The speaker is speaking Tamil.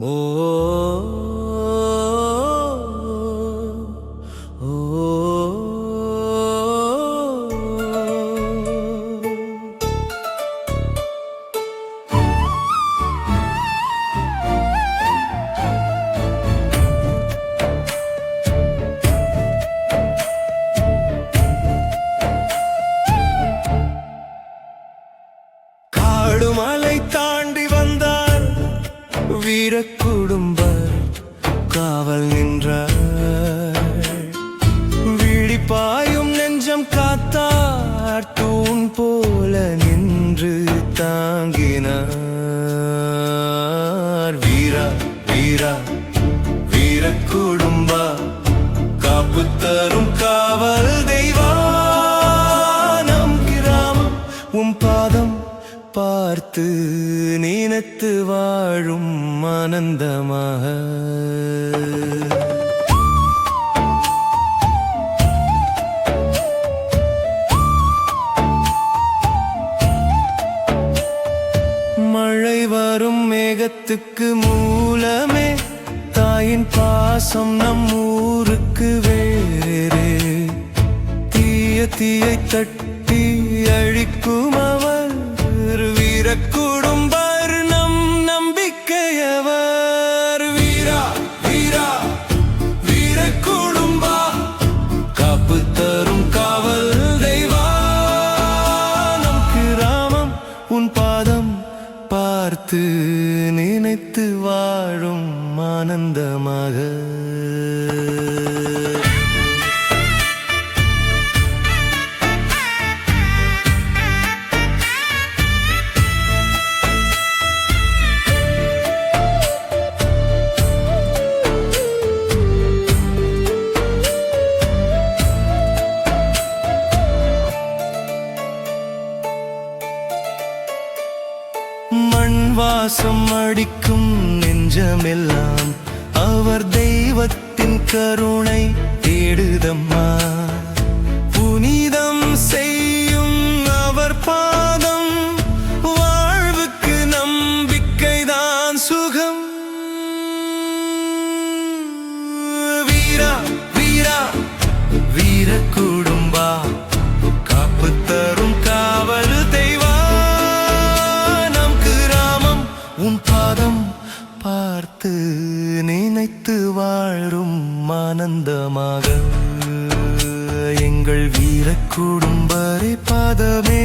ஓ ஓ காடு மலை தாண்டி வீர குடும்ப காவல் நின்றார். விழிப்பாயும் நெஞ்சம் காத்தார் தூண் போல நின்று தாங்கினார். வீரா வீரா வீர குடும்பா காப்பு தரும் காவல் பார்த்து நினைத்து வாழும் ஆனந்தமாக. மழை வரும் மேகத்துக்கு மூலமே தாயின் பாசம் நம் ஊருக்கு வேறு. தீய தீயை தட்டி அழிக்கும்? வீர குடும்பர் நம் நம்பிக்கையவர். வீரா வீரா வீர குடும்பா காப்பு தரும் காவல் தெய்வா. நம் கிராமம் உன் பாதம் பார்த்து நினைத்து வாழும் ஆனந்தமாக. மண் வாசம் அடிக்கும் நெஞ்சமெல்லாம். அவர் தெய்வத்தின் கருணை பார்த்து நினைத்து வாழும் ஆனந்தமாக எங்கள் வீர குடும்பரை பாதமே